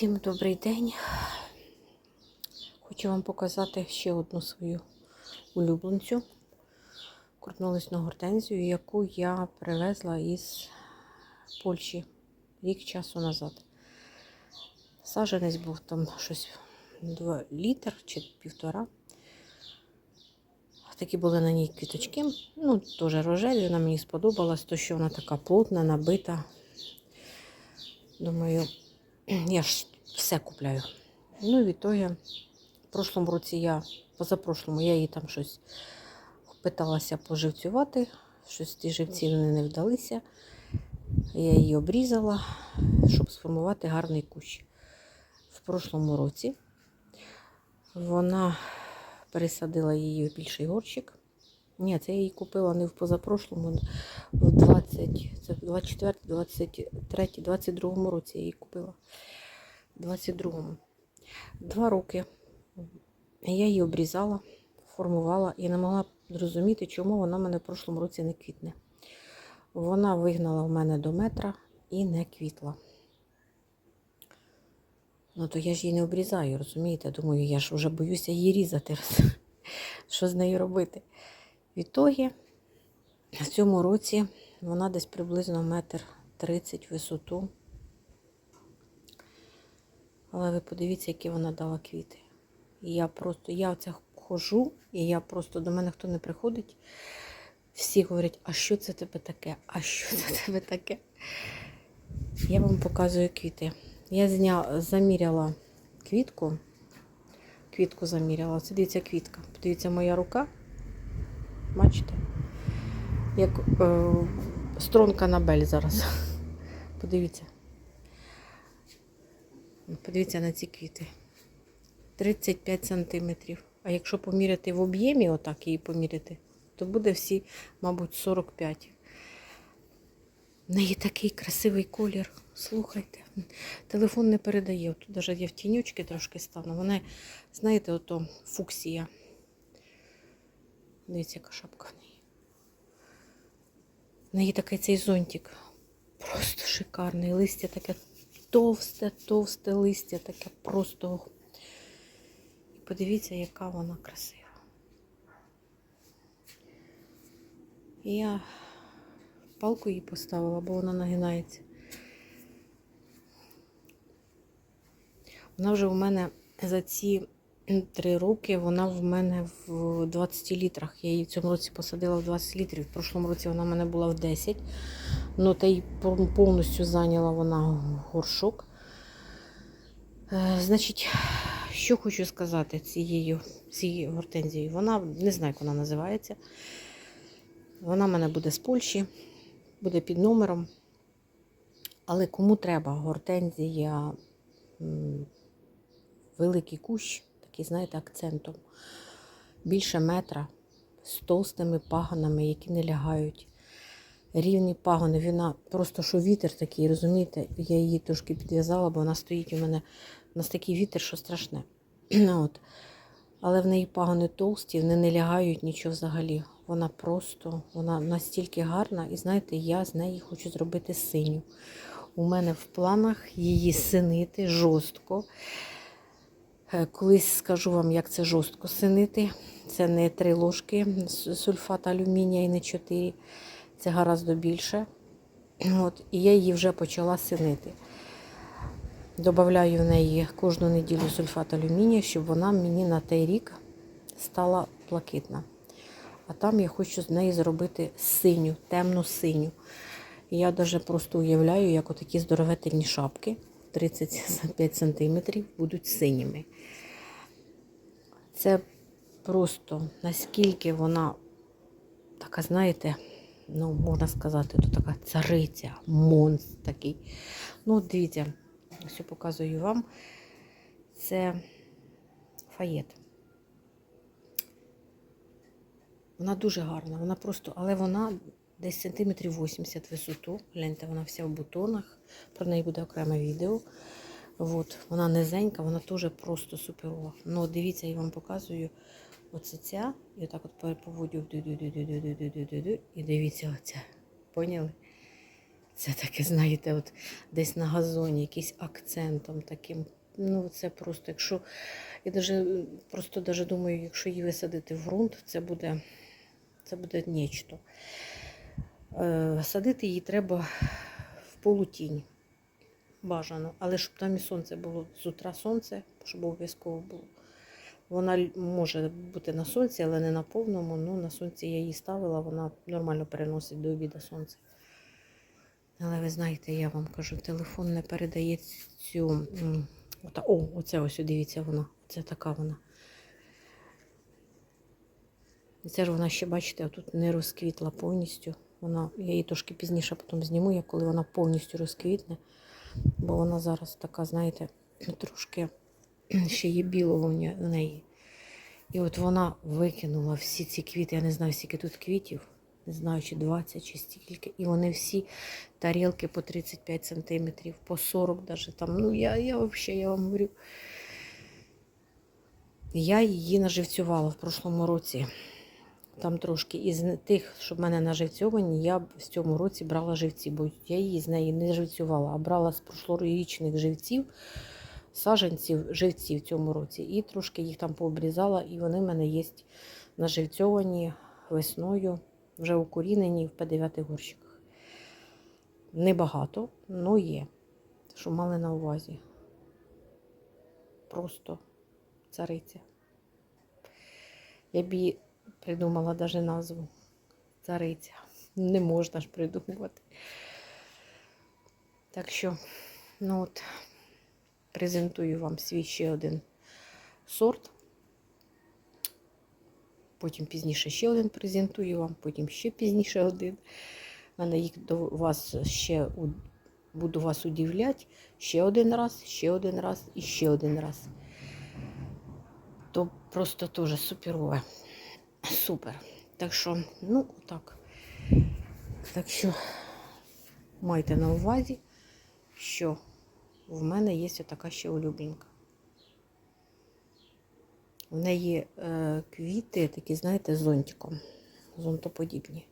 Всім добрий день. Хочу вам показати ще одну свою улюбленцю. Крутнулись на гортензію, яку я привезла із Польщі рік часу назад. Саженець був там щось 2 літр чи півтора. Такі були на ній квіточки. Ну, теж рожеві, вона мені сподобалась, то що вона така плотна, набита. Думаю, я ж все купляю. Ну і відтоді, в прошлому році я, позапрошлому, я її там щось питалася поживцювати. Щось ті живці вони не вдалися. Я її обрізала, щоб сформувати гарний кущ. В прошлому році вона пересадила її в більший горщик. Ні, це я її купила не в позапрошлому, в 20, це в 24, 23, 22 році я її купила. 22-му. Два роки я її обрізала, формувала і не могла зрозуміти, чому вона мене в прошлому році не квітне. Вона вигнала в мене до метра і не квітла. Ну, то я ж її не обрізаю, розумієте? Думаю, я ж вже боюся її різати. Що з нею робити? Відтоді в цьому році вона десь приблизно метр тридцять висоту. Але ви подивіться, які вона дала квіти. І я просто, я оце хожу, і я просто до мене хто не приходить. Всі говорять, а що це тебе таке? А що це тебе таке? Я вам показую квіти. Я зня... заміряла квітку. Квітку заміряла. Це дивіться квітка. Подивіться, моя рука. Бачите? Як е, стронка на бель зараз. Подивіться. Подивіться на ці квіти. 35 сантиметрів. А якщо поміряти в об'ємі, отак її поміряти, то буде всі, мабуть, 45. В неї такий красивий колір. Слухайте. Телефон не передає. Тут навіть я в тінючки трошки стану. Вона, знаєте, ото фуксія. Дивіться, яка шапка в неї. В неї такий цей зонтик. Просто шикарний. Листя таке товсте, товсте листя, таке просто. І подивіться, яка вона красива. І я палку їй поставила, бо вона нагинається. Вона вже у мене за ці три роки, вона в мене в 20 літрах. Я її в цьому році посадила в 20 літрів. В прошлому році вона в мене була в 10. Ну, та й повністю зайняла вона горшок. Е, значить, що хочу сказати цією, цією гортензією. Вона не знаю, як вона називається. Вона в мене буде з Польщі, буде під номером. Але кому треба гортензія, великий кущ, такий, знаєте, акцентом, більше метра, з товстими паганами, які не лягають. Рівні пагони, вона просто що вітер такий, розумієте, я її трошки підв'язала, бо вона стоїть у мене, у нас такий вітер, що страшне. От. Але в неї пагони товсті, вони не лягають нічого взагалі. Вона просто, вона настільки гарна, і знаєте, я з неї хочу зробити синю. У мене в планах її синити жорстко. Е, Колись скажу вам, як це жорстко синити. Це не три ложки сульфата алюмінія і не чотири. Це гораздо більше. От, і я її вже почала синити. Добавляю в неї кожну неділю сульфат алюмінія, щоб вона мені на той рік стала блакитна. А там я хочу з неї зробити синю, темну синю. Я навіть просто уявляю, як отакі здоровительні шапки 35 см будуть синіми. Це просто наскільки вона така, знаєте, ну, можна сказати, то така цариця, монстр такий. Ну, дивіться, ось показую вам. Це фаєт. Вона дуже гарна, вона просто, але вона десь сантиметрів 80 висоту. Гляньте, вона вся в бутонах, про неї буде окреме відео. От, Вона низенька, вона теж просто суперова. Ну, дивіться, я вам показую оце ця. І отак от поводю і дивіться оце. Поняли? Це таке, знаєте, от десь на газоні, якийсь акцентом таким. Ну, це просто, якщо. Я даже, просто даже думаю, якщо її висадити в ґрунт, це буде це буде нічто. Е, садити її треба в полутінь. Бажано. Але щоб там і сонце було з утра сонце, щоб обов'язково було. Вона може бути на сонці, але не на повному. Ну, на сонці я її ставила, вона нормально переносить до обіду сонце. Але ви знаєте, я вам кажу, телефон не передає цю. Ота, о, оце ось, дивіться вона. Це така вона. Це ж вона ще, бачите, тут не розквітла повністю. Вона, я її трошки пізніше потім зніму, як коли вона повністю розквітне. Бо вона зараз така, знаєте, трошки ще є білого в неї. І от вона викинула всі ці квіти, я не знаю, скільки тут квітів, не знаю, чи 20, чи стільки. І вони всі тарілки по 35 сантиметрів, по 40 навіть там. Ну, я, я взагалі, я вам говорю. Я її наживцювала в прошлому році. Там трошки із тих, що в мене наживцьовані, я в цьому році брала живці, бо я її з неї не живцювала, а брала з прошлорічних живців, саженців живців в цьому році. І трошки їх там пообрізала, і вони в мене є наживцьовані весною, вже укорінені в П9 горщиках. Небагато, але є. Що мали на увазі. Просто цариця. Я б її придумала навіть назву. Цариця. Не можна ж придумувати. Так що, ну от, презентую вам свій ще один сорт. Потім пізніше ще один презентую вам, потім ще пізніше один. У мене їх до вас ще буду вас удивляти ще один раз, ще один раз і ще один раз. То просто теж суперове. Супер. Так що, ну, так. Так що майте на увазі, що в мене є така ще улюбленка. В неї е, квіти такі, знаєте, зонтиком, зонтоподібні.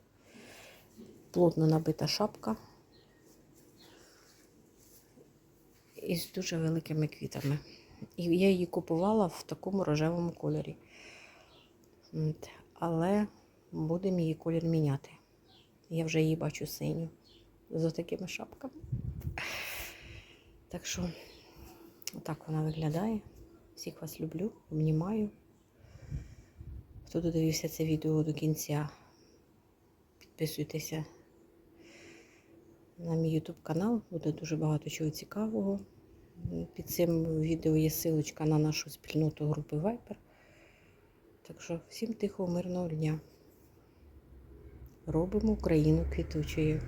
Плотно набита шапка із дуже великими квітами. І я її купувала в такому рожевому кольорі. От. Але будемо її колір міняти. Я вже її бачу синю з такими шапками. Так що, отак вона виглядає. Всіх вас люблю, обнімаю. Хто додивився це відео до кінця, підписуйтеся на мій YouTube канал, буде дуже багато чого цікавого. Під цим відео є ссылочка на нашу спільноту групи Viper. Так що всім тихого, мирного дня. Робимо Україну квітучою.